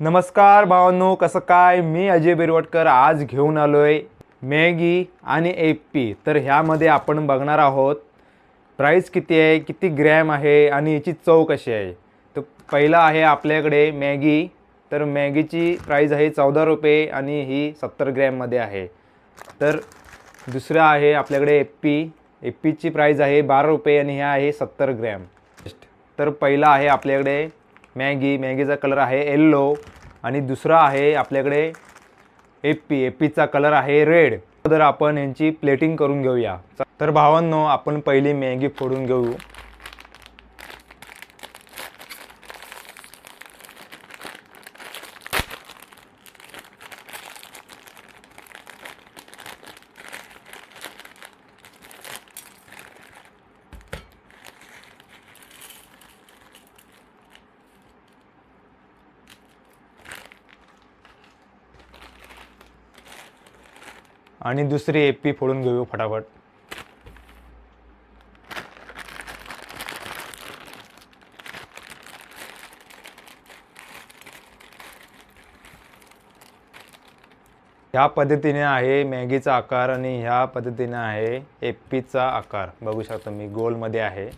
नमस्कार भावांनो कसं काय? मी अजय बिरवटकर आज घेऊन आलो आहे मॅगी आणि एपी तर ह्यामध्ये आपण बघणार आहोत प्राईस किती आहे किती ग्रॅम आहे आणि याची चव कशी आहे. तर पहिला आहे आपल्याकडे मॅगी. तर मॅगीची प्राईस आहे चौदा रुपये आणि ही सत्तर ग्रॅममध्ये आहे. तर दुसरं आहे आपल्याकडे एप्पी एप्पीची प्राईस आहे बारा रुपये आणि ह्या आहे सत्तर ग्रॅम तर पहिला आहे आपल्याकडे मॅगी मॅगीचा कलर आहे येल्लो आणि दुसरा आहे आपल्याकडे एप्पी. एप्पीचा कलर आहे रेड. तर आपण यांची प्लेटिंग करून घेऊया. तर भावांनो आपण पहिली मॅगी फोडून घेऊ. आणि दुसरी एप्पी फोडून घेऊ फटाफट. ह्या पद्धतीने आहे मॅगीचा आकार आणि ह्या पद्धतीने आहे एप्पीचा आकार. बघू शकता मी गोलमध्ये आहे.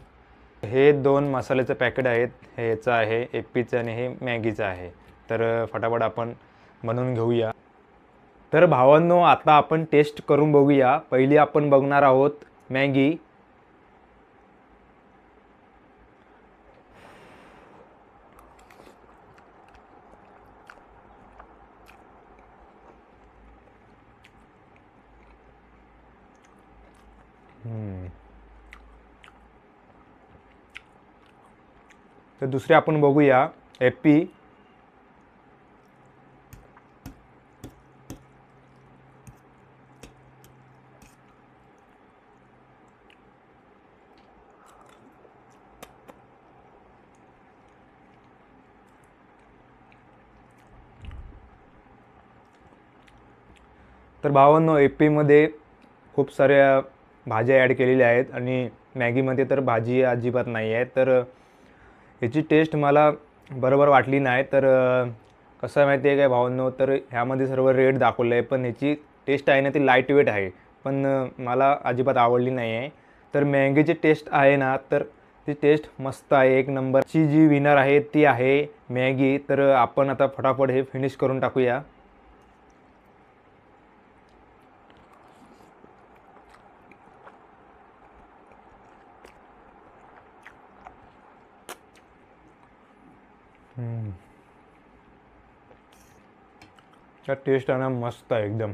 हे दोन मसाल्याचं पॅकेट आहेत. ह्याचं आहे एप्पीचं आणि हे मॅगीचं आहे. तर फटाफट आपण बनवून घेऊया. तर भावांनो आता आपण टेस्ट करून बघूया. पहिली आपण बघणार आहोत मॅगी. तर दुसरे आपण बघूया एप्पी. तर भावांनो पीमध्ये खूप साऱ्या भाज्या ॲड केलेल्या आहेत आणि मॅगीमध्ये तर भाजी अजिबात नाही आहे. तर ह्याची टेस्ट मला बरोबर वाटली नाही. तर कसं आहे माहिती आहे काय भावांनो तर ह्यामध्ये सर्व रेट दाखवलं आहे पण ह्याची टेस्ट आहे ना ती लाइट वेट आहे. पण मला अजिबात आवडली नाही आहे. तर मॅगीची टेस्ट आहे ना तर ती टेस्ट मस्त आहे. एक नंबरची जी विनर आहे ती आहे मॅगी. तर आपण आता फटाफट हे फिनिश करून टाकूया. त्या टेस्ट आहे ना मस्त आहे एकदम